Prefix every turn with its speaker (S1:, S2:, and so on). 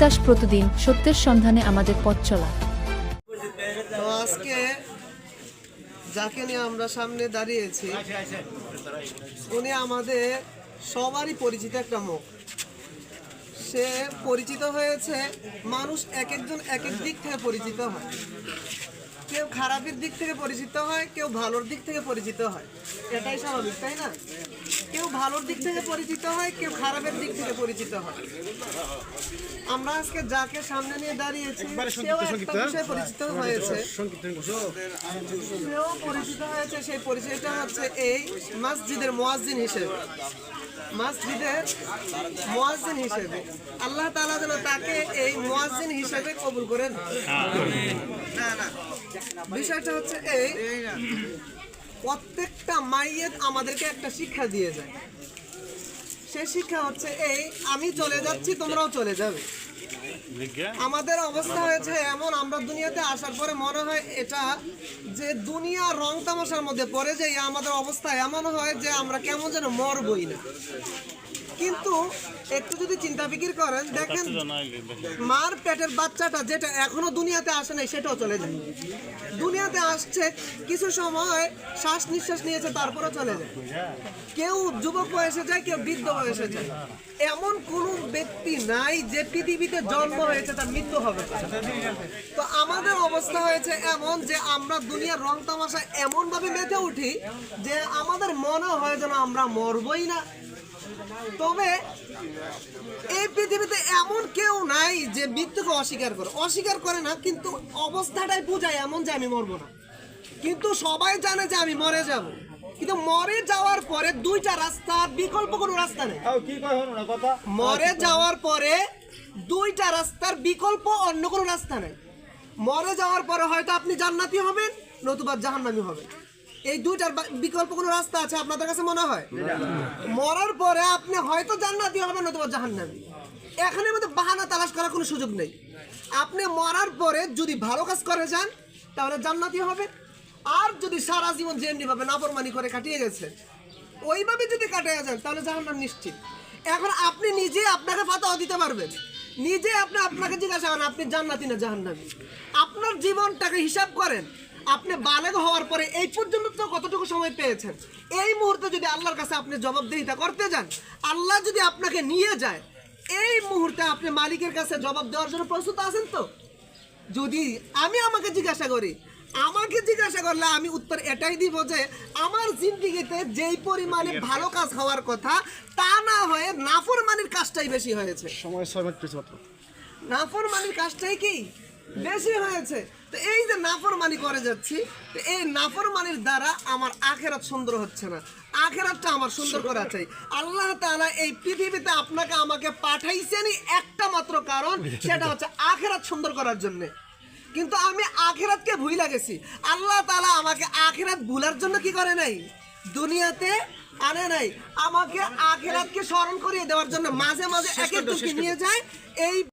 S1: দাস প্রতিদিন সত্যের সন্ধানে আমাদের পথ চলা।
S2: আজকে যাকে নিয়ে আমরা সামনে দাঁড়িয়েছি, উনি আমাদের সবারই পরিচিত একটা মুখ। সে পরিচিত হয়েছে, মানুষ এক একজন এক এক দিক থেকে পরিচিত হয়। কেউ খারাপের দিক থেকে পরিচিত হয় কেউ ভালোর দিক থেকে পরিচিত হয়। এটাই স্বাভাবিক তাই না? কেউ ভালোর দিক থেকে পরিচিত হয় কেউ খারাপের দিক থেকে পরিচিত হয়। আমরা আজকে যাকে সামনে নিয়ে দাঁড়িয়েছি সেও একটা বিষয়ে পরিচিত হয়েছে। সেও পরিচিত হয়েছে সেই পরিচয়টা হচ্ছে এই মসজিদের মোয়াজিন হিসেবে। মসজিদের মোয়াজ্জিন হিসেবে। আল্লাহ তাআলা যেন তাকে এই মোয়াজিন হিসেবে কবুল করেন। না না। বিষয়টা হচ্ছে এই, প্রত্যেকটা মাইয়েত আমাদেরকে একটা শিক্ষা দিয়ে যায়। সে শিক্ষা হচ্ছে এই, আমি চলে যাচ্ছি, তোমরাও চলে যাবে। আমাদের অবস্থা হয়েছে এমন, আমরা দুনিয়াতে আসার পরে মনে হয় এটা যে দুনিয়া রং তামাশার মধ্যে পড়ে যাই আমাদের অবস্থা এমন হয় যে আমরা কেমন যেন মরবই না। কিন্তু একটু যদি চিন্তা ফিকির করেন দেখেন মার পেটের বাচ্চাটা যেটা এখনও দুনিয়াতে আসে নাই সেটাও চলে যায়। দুনিয়াতে আসছে কিছু সময় শ্বাস নিঃশ্বাস নিয়েছে তারপরে চলে যায়। কেউ যুবক বয়সে যায় কেউ বৃদ্ধ বয়সে যায়। এমন কোন ব্যক্তি নাই যে পৃথিবীতে জন্ম হয়েছে তার মৃত্যু হবে। তো আমাদের অবস্থা হয়েছে এমন যে আমরা দুনিয়ার রং তামাশা এমন ভাবে মেতে উঠি যে আমাদের মনে হয় যেন আমরা মরবই না। তবে এই পৃথিবীতে এমন কেউ নাই যে মৃত্যুকে অস্বীকার করে। অস্বীকার করে না কিন্তু অবস্থাটাই বোঝায় এমন যে আমি মরবো না। কিন্তু সবাই জানে যে আমি মরে যাব। কিন্তু মরে যাওয়ার পরে দুইটা রাস্তা বিকল্প কোনো রাস্তা নেই। মরে যাওয়ার পরে দুইটা রাস্তার বিকল্প অন্য কোনো রাস্তা নেই। মরে যাওয়ার পরে হয়তো আপনি জান্নাতি হবেন নতুবা জাহান্নামি হবেন। এই দুইটার বিকল্প কোনো রাস্তা আছে আপনাদের কাছে মনে হয়? মরার পরে আপনি হয়তো জান্নাতি হবেন নতুবা জাহান্নামি। এখানের মধ্যে বাহানা তালাশ করার কোনো সুযোগ নেই। আপনি মরার পরে যদি ভালো কাজ করে যান, তাহলে জান্নাতি হবে আর যদি সারা জীবন যেমনি ভাবে নাফরমানি করে কাটিয়ে গেছেন, ওইভাবে যদি কাটিয়ে যান, তাহলে জাহান্নাম নিশ্চিত। এখন আপনি নিজে আপনাকে ফাতাও দিতে পারবেন। নিজে আপনি আপনাকে জিজ্ঞাসা করেন, আপনি জান্নাতি না জাহান্নামি? আপনার জীবনটাকে হিসাব করেন আপনি বালেগ হওয়ার পরে এই পর্যন্ত তো কতটুকু সময় পেয়েছেন? এই মুহূর্তে যদি আল্লাহর কাছে আপনি জবাবদিহিতা করতে যান আল্লাহ যদি আপনাকে নিয়ে যায় এই মুহূর্তে আপনি মালিকের কাছে জবাব দেওয়ার জন্য প্রস্তুত আছেন তো? যদি আমি আমাকে জিজ্ঞাসা করি আমাকে জিজ্ঞাসা করলে আমি উত্তর এটাই দিব যে আমার জিন্দিগিতে যেই পরিমাণে ভালো কাজ হওয়ার কথা তা না হয়ে নাফরমানির কাজটাই বেশি হয়েছে।
S3: সময় মাত্র।
S2: নাফরমানির কাজটাই কি? বেশি হয়েছে। তো এই যে নাফরমানি করে যাচ্ছি তো এই নাফরমানির দ্বারা আমার আখেরাত সুন্দর হচ্ছে না। আখেরাতটা আমার সুন্দর করা চাই। আল্লাহ তাআলা এই পৃথিবীতে আপনাকে আমাকে পাঠাইছেনই একটা মাত্র কারণ সেটা হচ্ছে আখেরাত সুন্দর করার জন্য। কিন্তু আমি আখেরাতকে ভুইলা গেছি। আল্লাহ তাআলা আমাকে আখেরাত ভুলার জন্য কি করে নাই? দুনিয়াতে আনে নাই। আমাকে আখেরাতকে স্মরণ করিয়ে দেওয়ার জন্য মাঝে মাঝে এক একজনকে নিয়ে যায়। এই